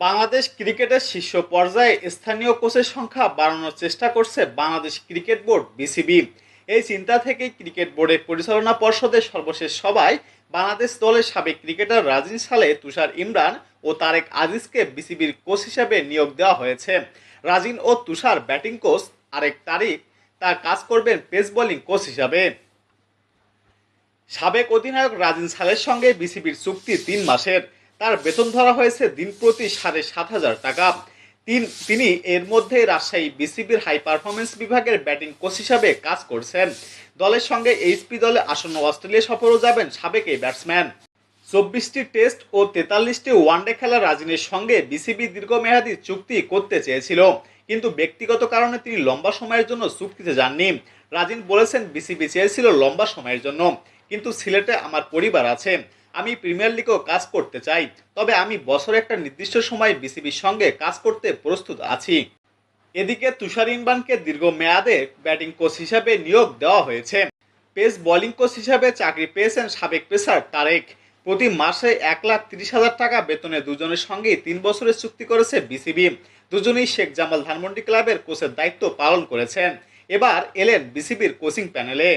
বাংলাদেশ ক্রিকেটের শীর্ষ পর্যায়ে স্থানীয় কোচের সংখ্যা বাড়ানোর চেষ্টা করছে বাংলাদেশ ক্রিকেট বোর্ড, বিসিবি। এই চিন্তা থেকেই ক্রিকেট বোর্ডের পরিচালনা পর্ষদের সর্বশেষ সভায় বাংলাদেশ দলের সাবেক ক্রিকেটার রাজিন সালে তুষার ইমরান ও তারেক আজিজকে বিসিবির কোচ হিসাবে নিয়োগ দেওয়া হয়েছে। রাজিন ও তুষার ব্যাটিং কোচ আরেক তারিক তার কাজ করবেন পেস বোলিং কোচ হিসাবে। সাবেক অধিনায়ক রাজিন সালের সঙ্গে বিসিবির চুক্তি তিন মাসের। তার বেতন ধরা হয়েছে দিন প্রতি সাড়ে সাত হাজার টাকা। তিন তিনি এর মধ্যে রাজশাহী বিসিবির হাই পারফরমেন্স বিভাগের ব্যাটিং কোচ হিসাবে কাজ করছেন। দলের সঙ্গে এইচপি দলে আসন্ন অস্ট্রেলিয়া সফরও যাবেন সাবেক এই ব্যাটসম্যান। চব্বিশটি টেস্ট ও তেতাল্লিশটি ওয়ানডে খেলা রাজিনের সঙ্গে বিসিবি দীর্ঘমেয়াদী চুক্তি করতে চেয়েছিল। কিন্তু ব্যক্তিগত কারণে তিনি লম্বা সময়ের জন্য চুক্তিতে যাননি। রাজিন বলেছেন, বিসিবি চেয়েছিল লম্বা সময়ের জন্য। কিন্তু সিলেটে আমার পরিবার আছে। আমি প্রিমিয়ার লিগেও কাজ করতে চাই, তবে আমি বছরে একটা নির্দিষ্ট সময় বিসিবির সঙ্গে কাজ করতে প্রস্তুত আছি। এদিকে তুষার ইমরানকে দীর্ঘ মেয়াদে ব্যাটিং কোচ হিসাবে নিয়োগ দেওয়া হয়েছে। পেস বোলিং কোচ হিসাবে চাকরি পেয়েছেন সাবেক পেসার তারেক। প্রতি মাসে এক লাখ তিরিশ হাজার টাকা বেতনে দুজনের সঙ্গেই তিন বছরের চুক্তি করেছে বিসিবি দুজনেই শেখ জামাল ধানমন্ডি ক্লাবের কোচের দায়িত্ব পালন করেছেন। এবার এলেন বিসিবির কোচিং প্যানেলে।